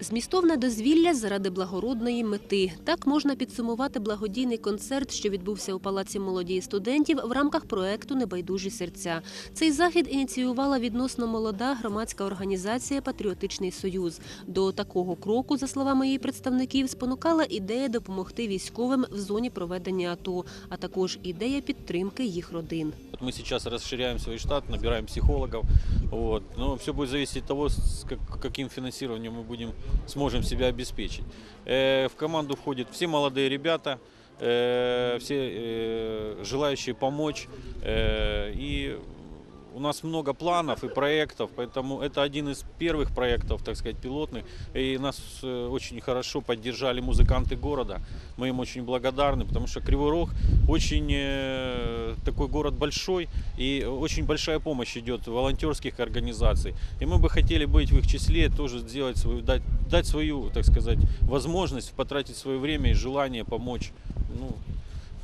Змістовне дозвілля заради благородної мети. Так можна підсумувати благодійний концерт, що відбувся у Палаці молоді і студентів в рамках проекту Небайдужі серця. Цей захід ініціювала відносно молода громадська організація Патріотичний Союз. До такого кроку, за словами її представників, спонукала ідея допомогти військовим в зоні проведення АТО, а також ідея підтримки їх родин. Мы сейчас расширяем свой штат, набираем психологов. Вот. Но все будет зависеть от того, с как- каким финансированием мы будем, сможем себя обеспечить. Э, В команду входят все молодые ребята, э, все э, желающие помочь. И у нас много планов и проектов, поэтому это один из первых проектов, так сказать, пилотных. И нас очень хорошо поддержали музыканты города. Мы им очень благодарны, потому что Кривой Рог очень такой город большой, и очень большая помощь идет волонтерских организаций. И мы бы хотели быть в их числе, тоже сделать свою, дать, дать свою, так сказать, возможность потратить свое время и желание помочь. Ну,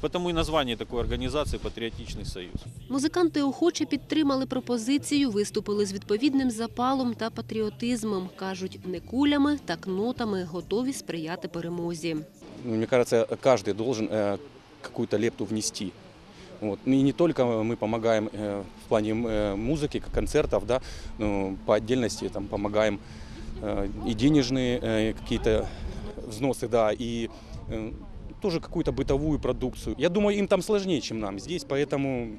потому и название такой организации «Патриотичный союз». Музиканти охоче підтримали пропозицію, виступили з відповідним запалом та патріотизмом. кажуть, не кулями, так нотами готові сприяти перемозі. Ну, Мне кажется, каждый должен э, какую-то лепту внести. Вот. Ну, И не только мы помогаем э, в плане э, музыки, концертов, да, ну, по отдельности там, помогаем э, и денежные э, какие-то взносы, да, и э, тоже какую-то бытовую продукцию. Я думаю, им там сложнее, чем нам здесь, поэтому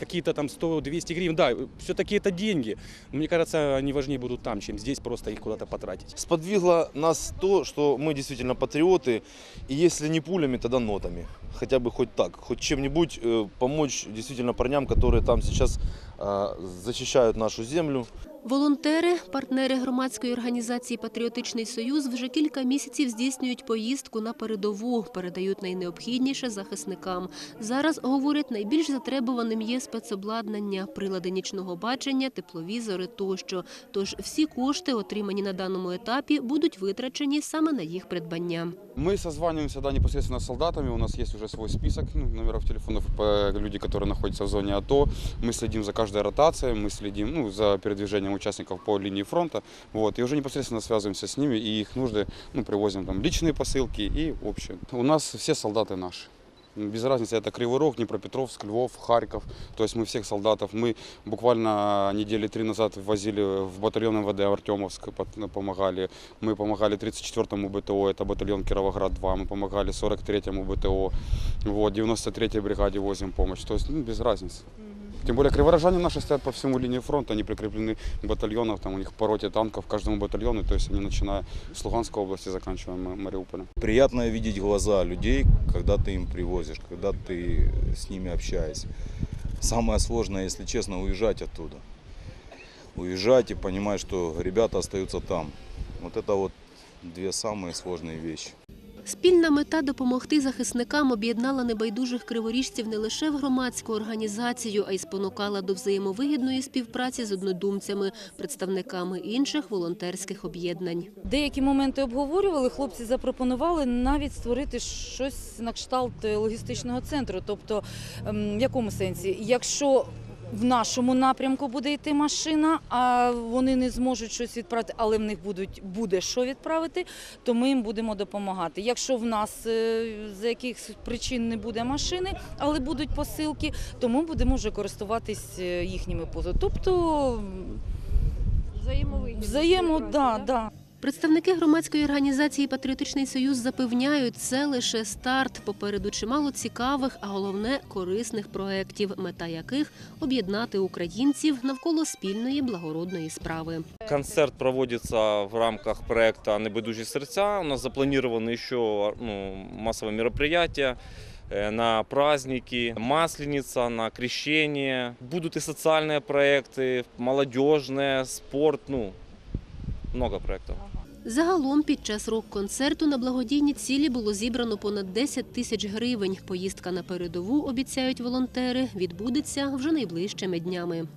какие-то там 100-200 гривен, да, все-таки это деньги. Но мне кажется, они важнее будут там, чем здесь просто их куда-то потратить. Сподвигло нас то, что мы действительно патриоты, и если не пулями, тогда нотами. Хотя бы хоть так, хоть чем-нибудь э, помочь действительно парням, которые там сейчас э, защищают нашу землю. Волонтери, партнери громадської організації Патріотичний Союз вже кілька місяців здійснюють поїздку на передову, передають найнеобхідніше захисникам. Зараз говорять, найбільш затребуваним є спецобладнання, прилади нічного бачення, тепловізори тощо. Тож всі кошти, отримані на даному етапі, будуть витрачені саме на їх придбання. Мы созваниваемся да, непосредственно с солдатами, у нас есть уже свой список ну, номеров телефонов по люди, которые находятся в зоне АТО. Мы следим за каждой ротацией, мы следим ну, за передвижением участников по линии фронта. Вот, и уже непосредственно связываемся с ними и их нужды ну, привозим там личные посылки и общие. У нас все солдаты наши. Без разницы, это Кривой Рог, Днепропетровск, Львов, Харьков. То есть мы всех солдатов. Мы буквально недели три назад возили в батальон МВД Артемовск, помогали. Мы помогали 34-му БТО, это батальон Кировоград-2. Мы помогали 43-му БТО. Вот, 93-й бригаде возим помощь. То есть ну, без разницы. Тем более криворожане наши стоят по всему линии фронта, они прикреплены к батальонам, там у них по роте танков каждому батальону, то есть они начиная с Луганской области, заканчивая Ма- Мариуполем. Приятно видеть глаза людей, когда ты им привозишь, когда ты с ними общаешься. Самое сложное, если честно, уезжать оттуда. Уезжать и понимать, что ребята остаются там. Вот это вот две самые сложные вещи. Спільна мета допомогти захисникам об'єднала небайдужих криворіжців не лише в громадську організацію, а й спонукала до взаємовигідної співпраці з однодумцями, представниками інших волонтерських об'єднань. Деякі моменти обговорювали. Хлопці запропонували навіть створити щось на кшталт логістичного центру. Тобто, ем, в якому сенсі, якщо в нашому напрямку буде йти машина, а вони не зможуть щось відправити, але в них будуть буде що відправити, то ми їм будемо допомагати. Якщо в нас е, за якихось причин не буде машини, але будуть посилки, то ми будемо вже користуватись е, їхніми позами. Тобто взаємо, да, да. Представники громадської організації Патріотичний Союз запевняють, це лише старт. Попереду чимало цікавих, а головне корисних проєктів, мета яких об'єднати українців навколо спільної благородної справи. Концерт проводится в рамках проекта «Небайдужі сердца». У нас запланированы еще ну, массовые мероприятия э, на праздники, Масленица, на крещение. Будут и социальные проекты, молодежные, спорт, ну, много проєктів. Загалом під час рок-концерту на благодійні цілі було зібрано понад 10 тисяч гривень. Поїздка на передову, обіцяють волонтери, відбудеться вже найближчими днями.